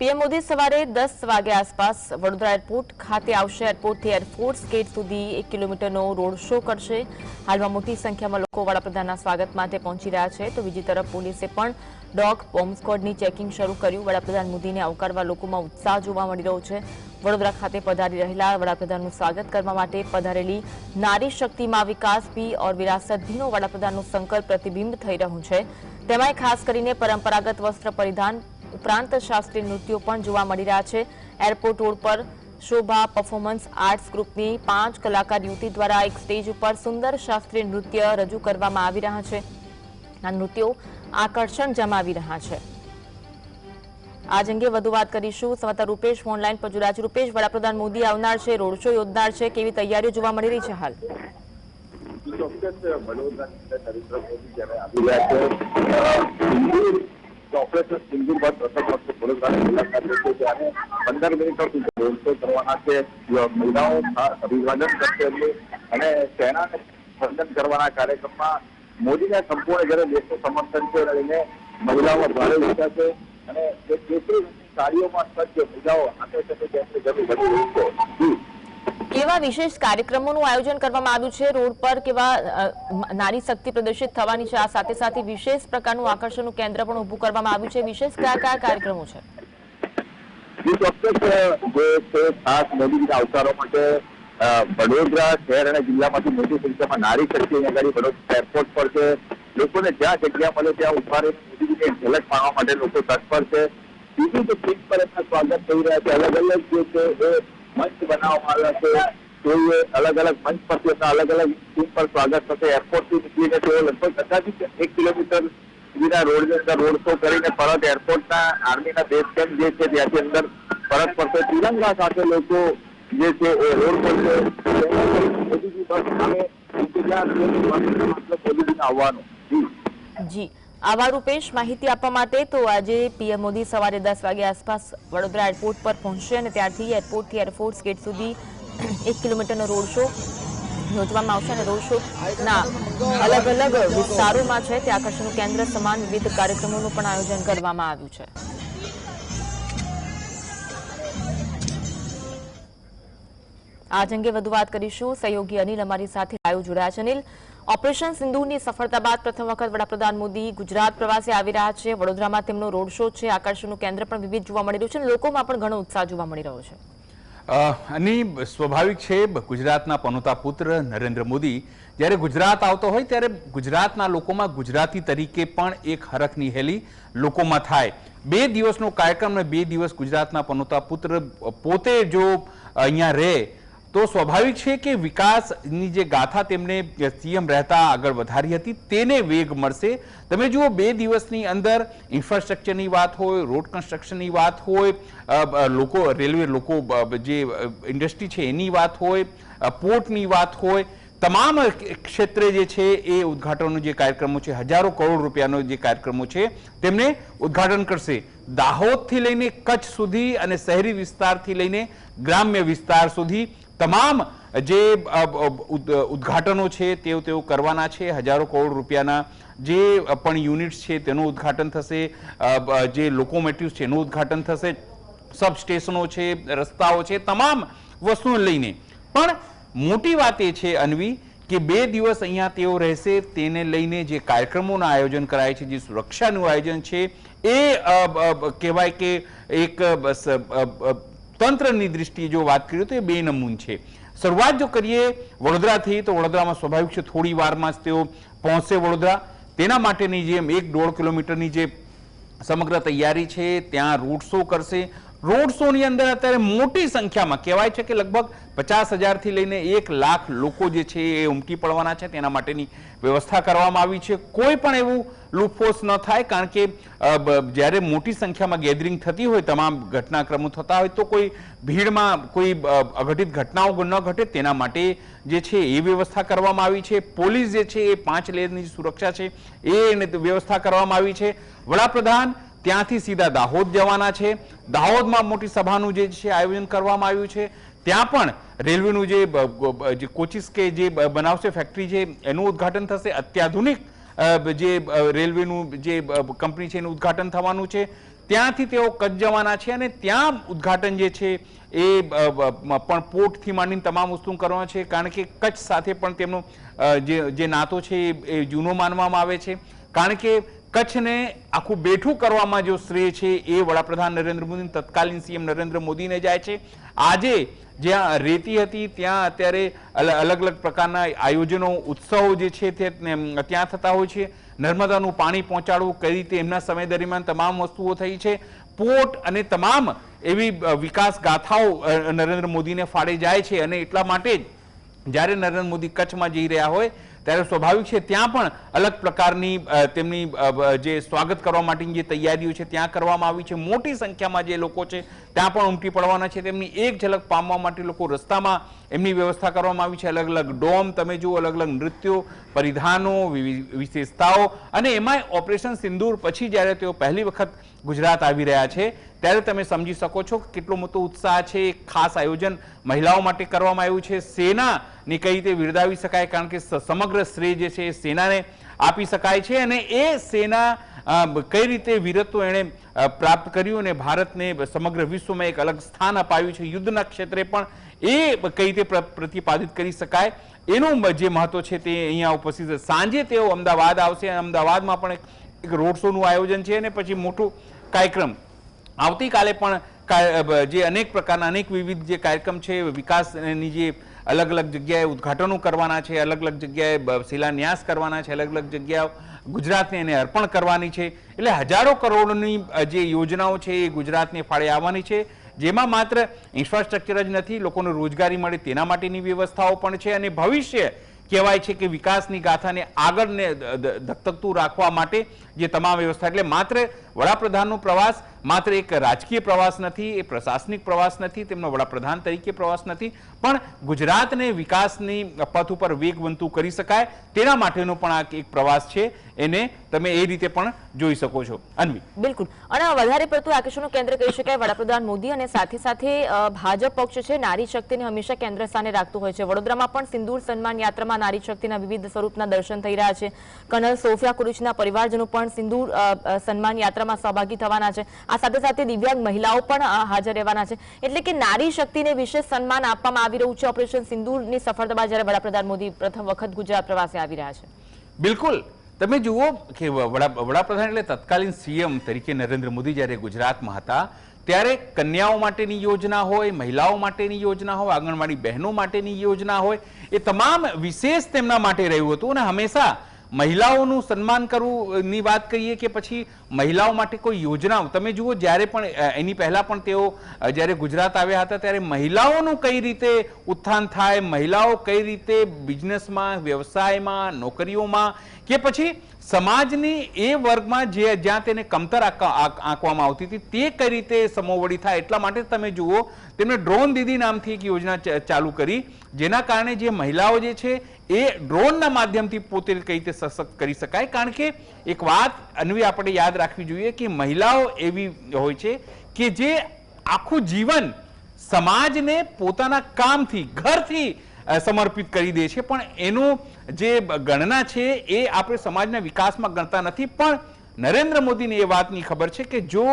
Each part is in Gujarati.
પીએમ મોદી સવારે દસ વાગે આસપાસ વડોદરા એરપોર્ટ ખાતે આવશે. એરપોર્ટથી એરફોર્સ ગેટ સુધી એક કિલોમીટરનો રોડ શો કરશે. હાલમાં મોટી સંખ્યામાં લોકો વડાપ્રધાનના સ્વાગત માટે પહોંચી રહ્યા છે. તો બીજી તરફ પોલીસે પણ ડોગ બોમ્બ સ્ક્વોડની ચેકિંગ શરૂ કર્યું. વડાપ્રધાન મોદીને આવકારવા લોકોમાં ઉત્સાહ જોવા મળી રહ્યો છે. વડોદરા ખાતે પધારી રહેલા વડાપ્રધાનનું સ્વાગત કરવા માટે પધારેલી નારી શક્તિમાં વિકાસ ભી ઓર વિરાસત ભીનો વડાપ્રધાનનું સંકલ્પ પ્રતિબિંબ થઈ રહ્યું છે. તેમાંય ખાસ કરીને પરંપરાગત વસ્ત્ર પરિધાન ઉપરાંત શાસ્ત્રીય નૃત્યો પણ જોવા મળી રહ્યા છે. એરપોર્ટ રોડ પર શોભા પરફોર્મન્સ આર્ટ્સ ગ્રુપની પાંચ કલાકાર યુવતી દ્વારા એક સ્ટેજ ઉપર સુંદર શાસ્ત્રીય નૃત્ય રજૂ કરવામાં આવી રહ્યા છે. આ નૃત્યો આકર્ષણ જમાવી રહ્યા છે. આજ અંગે વધુ વાત કરીશું. સંવાદદાર રૂપેશ ઓનલાઈન પર જોડાયા છે. રૂપેશ, વડાપ્રધાન મોદી આવનાર છે, રોડ શો યોજનાર છે. કેવી તૈયારીઓ જોવા મળી રહી છે હાલ? ચોક્કસ વડોદરા ચરિત્ર મોદી જયારે આવી રહ્યા છે. સિંદૂર ઓપરેશન સિંદૂર બાદ પ્રથમ વખતે વડોદરાની મુલાકાત લેશે ત્યારે પંદર મિનિટ સુધી રોડ શો કરવાના છે મહિલાઓ અભિવાદન કરશે એમનું અને સેનાને વંદન કરવાના કાર્યક્રમમાં મોદીને સંપૂર્ણ જ્યારે દેશનું સમર્થન છે રહીને લઈને મહિલાઓમાં ભારે ઉઠ્યા છે અને જે સાડીઓમાં સજ્જ મહિલાઓ હાથે સાથે તેમની જરૂર બની રહી છે. કેવા વિશેષ કાર્યક્રમોનું આયોજન કરવામાં આવ્યું છે? રોડ પર કેવા નારી શક્તિ પ્રદર્શિત થવાની છે? આ સાથે સાથે વિશેષ પ્રકારનું આકર્ષણનું કેન્દ્ર પણ ઊભું કરવામાં આવ્યું છે. વિશેષ કયા કયા કાર્યક્રમો છે? જે જે વડોદરા શહેર અને જિલ્લામાંથી મોટી સંખ્યામાં નારી શક્તિ આગળ વડોદરા એરપોર્ટ પર છે. લોકોને જ્યાં જગ્યા મળે ત્યાં ઊભા મોદીજીની ઝલક માણવા માટે લોકો તત્પર છે. બીજું તો સીટ પર એમના સ્વાગત થઈ રહ્યા છે. અલગ અલગ જે છે, એ બનાવવામાં આવ્યા છે. કોઈ અલગ અલગ મંચ પરથી એમના અલગ અલગ ટીમ પર સ્વાગત થશે. એરપોર્ટથી નીકળીને તેઓ લગભગ અંદાજિત એક કિલોમીટર સુધીના રોડની અંદર રોડ શો કરીને પરત એરપોર્ટના આર્મીના બેઝ કેમ્પ જે છે ત્યાંથી અંદર પરત ફરશે. તિરંગા સાથે લોકો જે છે એ રોડ પર છે. મોદીજી બસ સામે મોદીજીને આવવાનું. જી. આવા રૂપેશ. માહિતી આપવા માટે તો આજે પીએમ મોદી સવારે દસ વાગે આસપાસ વડોદરા એરપોર્ટ પર પહોંચશે અને ત્યારથી એરપોર્ટથી એરફોર્સ ગેટ સુધી એક કિલોમીટરનો રોડ શો યોજવામાં આવશે અને રોડ શોના અલગ અલગ વિસ્તારોમાં છે. તે આકર્ષણનું કેન્દ્ર સમાન વિવિધ કાર્યક્રમોનું પણ આયોજન કરવામાં આવ્યું છે. આજ અંગે વધુ વાત કરીશું. સહયોગી અનિલ અમારી સાથે લાઈવ જોડાયા છે. અનિલ ઓપરેશન સિંધુની સફળતા બાદ પ્રથમ વખત વડાપ્રધાન મોદી ગુજરાત પ્રવાસે આવી રહ્યા છે. વડોદરામાં તેમનો રોડ શો છે. આકર્ષણનું કેન્દ્ર પણ વિવિધ જોવા મળી રહ્યું છે લોકોમાં પણ ઘણો ઉત્સાહ જોવા મળી રહ્યો છે. અને સ્વાભાવિક છે ગુજરાતના પનોતા પુત્ર નરેન્દ્ર મોદી જ્યારે ગુજરાત આવતો હોય ત્યારે ગુજરાતના લોકોમાં ગુજરાતી તરીકે પણ એક હરખની હેલી લોકોમાં થાય. બે દિવસનો કાર્યક્રમ અને બે દિવસ ગુજરાતના પનોતા પુત્ર પોતે જો અહીંયા રહે તો સ્વાભાવિક છે કે વિકાસની જે ગાથા તેમણે સીએમ રહેતા આગળ વધારી હતી, તેને વેગ મળશે. તમે જુઓ, બે દિવસની અંદર ઇન્ફ્રાસ્ટ્રક્ચરની વાત હોય રોડ કન્સ્ટ્રક્શનની વાત હોય લોકો રેલવે લોકો જે ઇન્ડસ્ટ્રી છે એની વાત હોય પોર્ટની વાત હોય, તમામ ક્ષેત્રે જે છે એ ઉદઘાટનનો જે કાર્યક્રમો છે, હજારો કરોડ રૂપિયાનો જે કાર્યક્રમો છે, તેમને ઉદ્ઘાટન કરશે. દાહોદથી લઈને કચ્છ સુધી અને શહેરી વિસ્તારથી લઈને ગ્રામ્ય વિસ્તાર સુધી તમામ જે ઉદ્ઘાટનો છે, તેઓ તેઓ કરવાના છે. હજારો કરોડ રૂપિયાના જે પણ યુનિટ્સ છે, તેનું ઉદ્ઘાટન થશે. જે લોકોમેટિવ્સ છે, એનું ઉદ્ઘાટન થશે. સબસ્ટેશનો છે, રસ્તાઓ છે, તમામ વસ્તુને લઈને. પણ મોટી વાત એ છે, અન્વી, કે બે દિવસ અહીંયા તેઓ રહેશે, તેને લઈને જે કાર્યક્રમોનું આયોજન કરાય છે, જે સુરક્ષાનું આયોજન છે, એ કહેવાય કે એક તંત્રની દૃષ્ટિએ જો વાત કરીએ તો એ બે નમૂન છે. શરૂઆત જો કરીએ વડોદરાથી, તો વડોદરામાં સ્વાભાવિક છે થોડી વારમાં જ તેઓ પહોંચશે વડોદરા. તેના માટેની જેમ એક દોઢ કિલોમીટરની જે સમગ્ર તૈયારી છે, ત્યાં રોડ શો કરશે. રોડ શોની અંદર અત્યારે મોટી સંખ્યામાં કહેવાય છે કે લગભગ પચાસ હજારથી લઈને એક લાખ લોકો જે છે એ ઉમટી પડવાના છે. તેના માટેની વ્યવસ્થા કરવામાં આવી છે. કોઈ પણ એવું લૂફોસ ન થાય, કારણ કે જ્યારે મોટી સંખ્યામાં ગેધરિંગ થતી હોય, તમામ ઘટનાક્રમો થતા હોય, તો કોઈ ભીડમાં કોઈ અઘટિત ઘટનાઓ ન ઘટે. તેના માટે જે છે એ વ્યવસ્થા કરવામાં આવી છે. પોલીસ જે છે એ પાંચ લેયરની જે સુરક્ષા છે, એ વ્યવસ્થા કરવામાં આવી છે. વડાપ્રધાન ત્યાંથી સીધા દાહોદ જવાના છે. દાહોદમાં મોટી સભાનું જે છે આયોજન કરવામાં આવ્યું છે. ત્યાં પણ રેલવેનું જે કોચિસ કે જે બનાવશે ફેક્ટરી છે, એનું ઉદ્ઘાટન થશે. અત્યાધુનિક જે રેલવેનું જે કંપની છે એનું ઉદ્ઘાટન થવાનું છે. ત્યાંથી તેઓ કચ્છ જવાના છે અને ત્યાં ઉદ્ઘાટન જે છે એ પણ પોર્ટથી માંડીને તમામ વસ્તુ કરવાના છે. કારણ કે કચ્છ સાથે પણ તેમનો જે નાતો છે એ જૂનો માનવામાં આવે છે. કારણ કે કચ્છને આખું બેઠું કરવામાં જો શ્રેય છે એ વડાપ્રધાન નરેન્દ્ર મોદી તત્કાલીન સીએમ નરેન્દ્ર મોદીને જાય છે. આજે જ્યાં રેતી હતી, ત્યાં અત્યારે અલ- અલગ અલગ પ્રકારના આયોજનો, ઉત્સવો જે છે તે ત્યાં થતા હોય છે. નર્મદાનું પાણી પહોંચાડવું કઈ રીતે એમના સમય દરમિયાન તમામ વસ્તુઓ થઈ છે. પોર્ટ અને તમામ એવી વિકાસ ગાથાઓ નરેન્દ્ર મોદીને ફાળે જાય છે. અને એટલા માટે જ જ્યારે નરેન્દ્ર મોદી કચ્છમાં જઈ રહ્યા હોય ત્યારે સ્વાભાવિક છે, ત્યાં પણ અલગ પ્રકારની તેમની જે સ્વાગત કરવા માટેની જે તૈયારીઓ છે, ત્યાં કરવામાં આવી છે. મોટી સંખ્યામાં જે લોકો છે, ત્યાં પણ ઉમટી પડવાના છે. તેમની એક ઝલક પામવા માટે લોકો રસ્તામાં એમની વ્યવસ્થા કરવામાં આવી છે. અલગ અલગ ડોમ, તમે જુઓ અલગ અલગ નૃત્યો પરિધાનો વિશેષતાઓ અને એમાંય ઓપરેશન સિંદૂર પછી જ્યારે તેઓ પહેલી વખત ગુજરાત આવી રહ્યા છે, ત્યારે તમે સમજી શકો છો કે કેટલો મોટો ઉત્સાહ છે ખાસ આયોજન મહિલાઓ માટે કરવામાં આવ્યું છે. સેનાને કઈ રીતે બિરદાવી શકાય? કારણ કે સમગ્ર શ્રેય જે છે એ સેનાને આપી શકાય છે અને એ સેના કઈ રીતે વીરત્વ એણે પ્રાપ્ત કર્યું અને ભારતને સમગ્ર વિશ્વમાં એક અલગ સ્થાન અપાવ્યું છે? યુદ્ધના ક્ષેત્રે પણ એ કઈ રીતે પ્રતિપાદિત કરી શકાય? એનું જે મહત્વ છે તે અહીંયા ઉપસ્થિત છે. સાંજે તેઓ અમદાવાદ આવશે અને અમદાવાદમાં પણ એક- રોડ શોનું આયોજન છે અને પછી મોટું કાર્યક્રમ. આવતીકાલે પણ જે અનેક પ્રકારના, અનેક વિવિધ જે કાર્યક્રમ છે વિકાસની જે અલગ અલગ જગ્યાએ ઉદ્ઘાટનો કરવાના છે અલગ અલગ જગ્યાએ શિલાન્યાસ કરવાના છે અલગ અલગ જગ્યાઓ ગુજરાતને એને અર્પણ કરવાની છે. એટલે હજારો કરોડની જે યોજનાઓ છે એ ગુજરાતને ફાળે આવવાની છે. જેમાં માત્ર ઇન્ફ્રાસ્ટ્રક્ચર જ નથી, લોકોને રોજગારી મળે તેના માટેની વ્યવસ્થાઓ પણ છે અને ભવિષ્ય કહેવાય છે કે વિકાસની ગાથાને આગળને ધકધકતું રાખવા માટે જે તમામ વ્યવસ્થા એટલે માત્ર વડાપ્રધાનનો પ્રવાસ, માત્ર એક રાજકીય પ્રવાસ નથી, એ પ્રશાસનિક પ્રવાસ નથી, તેમનો વડાપ્રધાન તરીકે પ્રવાસ નથી. પણ ગુજરાતને વિકાસની પથ ઉપર વેગવંતું કરી શકાય, તેના માટેનો પણ આ એક પ્રવાસ છે. એને તમે એ રીતે પણ જોઈ શકો છો. અનવી. બિલકુલ. અને વધારે પડતું આકર્ષણનું કેન્દ્ર કહી શકાય વડાપ્રધાન મોદી અને સાથે સાથે ભાજપ પક્ષ છે, નારી શક્તિને હંમેશા કેન્દ્ર સ્થાને રાખતું હોય છે. વડોદરામાં પણ સિંદૂર સન્માન યાત્રામાં નારી શક્તિના વિવિધ સ્વરૂપના દર્શન થઈ રહ્યા છે. કર્નલ સોફિયા કુરુચના પરિવારજનો પણ અ, અ, સન્માન યાત્રામાં સહભાગી થવાના છે. આ સાથે સાથે દિવ્યાંગ મહિલાઓ પણ હાજર રહેવાના છે. એટલે કે નારી શક્તિને વિશેષ સન્માન આપવામાં આવી રહ્યું છે. ઓપરેશન સિંદૂરની સફળતા જ્યારે વડાપ્રધાન મોદી પ્રથમ વખત ગુજરાત પ્રવાસે આવી રહ્યા છે. બિલકુલ. તમે જુઓ કે વડાપ્રધાન એટલે તત્કાલીન સીએમ તરીકે નરેન્દ્ર મોદી જ્યારે ગુજરાતમાં હતા ત્યારે કન્યાઓ માટેની યોજના હોય મહિલાઓ માટેની યોજના હોય આંગણવાડી બહેનો માટેની યોજના હોય એ તમામ વિશેષ તેમના માટે રહ્યું હતું અને હંમેશા મહિલાઓનું સન્માન કરવુંની વાત કરીએ કે પછી મહિલાઓ માટે કોઈ યોજનાઓ? તમે જુઓ, જ્યારે પણ એની પહેલા પણ તેઓ જ્યારે ગુજરાત આવ્યા હતા, ત્યારે મહિલાઓનું કઈ રીતે ઉત્થાન થાય? મહિલાઓ કઈ રીતે બિઝનેસમાં વ્યવસાયમાં, નોકરીઓમાં? કે પછી સમાજની એ વર્ગમાં જે જ્યાં તેને કમતર આંક- આંકવામાં આવતી હતી, તે કઈ રીતે સમોવડી થાય એટલા માટે તમે જુઓ, તેમણે ડ્રોન દીદી નામથી એક યોજના ચાલુ કરી, જેના કારણે જે મહિલાઓ જે છે, એ ડ્રોનના માધ્યમથી પોતે કઈ રીતે સશક્ત કરી શકાય. કારણ કે એક વાત અન્વી આપણે યાદ રાખવી જોઈએ કે મહિલાઓ એવી હોય છે કે જે આખું જીવન સમાજને પોતાના કામથી, ઘરથી સમર્પિત કરી દે છે. પણ એનું જે ગણના છે એ આપણે સમાજના વિકાસમાં ગણતા નથી. પણ નરેન્દ્ર મોદીને એ વાતની ખબર છે કે જો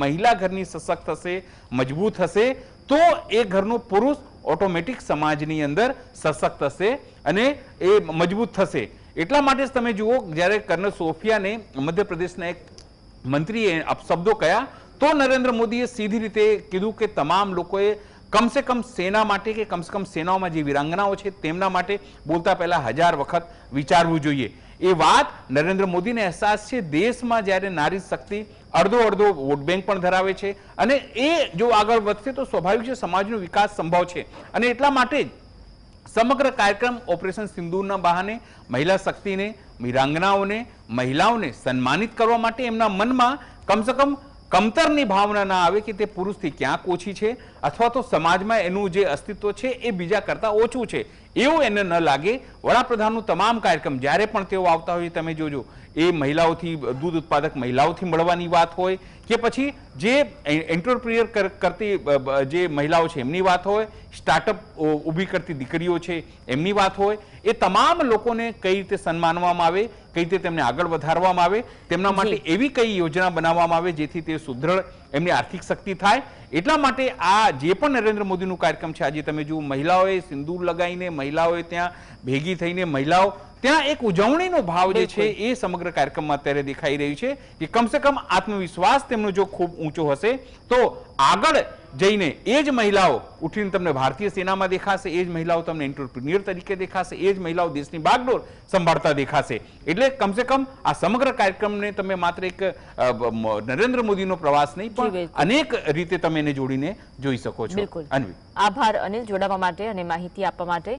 મહિલા ઘરની સશક્ત હશે મજબૂત હશે તો એ ઘરનો પુરુષ ઓટોમેટિક સમાજની અંદર સશક્ત હશે અને એ મજબૂત થશે. એટલા માટે જ તમે જુઓ, જ્યારે કર્નલ સોફિયાને મધ્યપ્રદેશના એક મંત્રીએ અપશબ્દો કયા, તો નરેન્દ્ર મોદીએ સીધી રીતે કીધું કે તમામ લોકોએ કમસે કમ સેના માટે કે કમસે કમ સેનાઓમાં જે વીરાંગનાઓ છે, તેમના માટે બોલતા પહેલા હજાર વખત વિચારવું જોઈએ. એ વાત નરેન્દ્ર મોદીને અહેસાસ છે, દેશમાં જ્યારે નારી શક્તિ અડધો અડધો વોટ બેંક પણ ધરાવે છે અને એ જો આગળ વધશે તો સ્વાભાવિક છે સમાજનો વિકાસ સંભવ છે. અને એટલા માટે જ સમગ્ર કાર્યક્રમ ઓપરેશન સિંદૂરના બહાને મહિલા શક્તિને, વિરાંગનાઓને, મહિલાઓને સન્માનિત કરવા માટે એમના મનમાં કમસે કમ કમતરની ભાવના ના આવે કે તે પુરુષથી ક્યાંક ઓછી છે, અથવા તો સમાજમાં એનું જે અસ્તિત્વ છે એ બીજા કરતાં ઓછું છે. એવું એને ન લાગે. વડાપ્રધાનનું તમામ કાર્યક્રમ જ્યારે પણ તેઓ આવતા હોય તમે જોજો એ મહિલાઓથી દૂધ ઉત્પાદક મહિલાઓથી મળવાની વાત હોય કે પછી જે એન્ટરપ્રિયર કરતી જે મહિલાઓ છે એમની વાત હોય સ્ટાર્ટઅપ ઊભી કરતી દીકરીઓ છે એમની વાત હોય એ તમામ લોકોને કઈ રીતે સન્માનવામાં આવે કઈ રીતે તેમને આગળ વધારવામાં આવે તેમના માટે એવી કઈ યોજના બનાવવામાં આવે જેથી તે સુદૃઢ એમની આર્થિક શક્તિ થાય. એટલા માટે આ જે પણ નરેન્દ્ર મોદીનું કાર્યક્રમ છે આજે તમે જુઓ મહિલાઓએ સિંદૂર લગાવીને મહિલાઓએ ત્યાં ભેગી થઈને મહિલાઓ ત્યાં એક ઉજવણીનો ભાવ જે છે એ સમગ્ર કાર્યક્રમમાં અત્યારે દેખાઈ રહ્યું છે કે કમસે કમ આત્મવિશ્વાસ તેમનો જો ખૂબ ઊંચો હશે તો આગળ જઈને એ જ મહિલાઓ ઉઠીને તમને ભારતીય સેનામાં દેખાશે એ જ મહિલાઓ તમને એન્ટરપ્રિન્યોર તરીકે દેખાશે એ જ મહિલાઓ દેશની બાગડોર સંભાળતા દેખાશે. એટલે કમસે કમ આ સમગ્ર કાર્યક્રમને તમે માત્ર એક નરેન્દ્ર મોદીનો પ્રવાસ નહીં પણ અનેક રીતે તમે એને જોડીને જોઈ શકો છો. આભાર અનિલ જોડાવા માટે અને માહિતી આપવા માટે.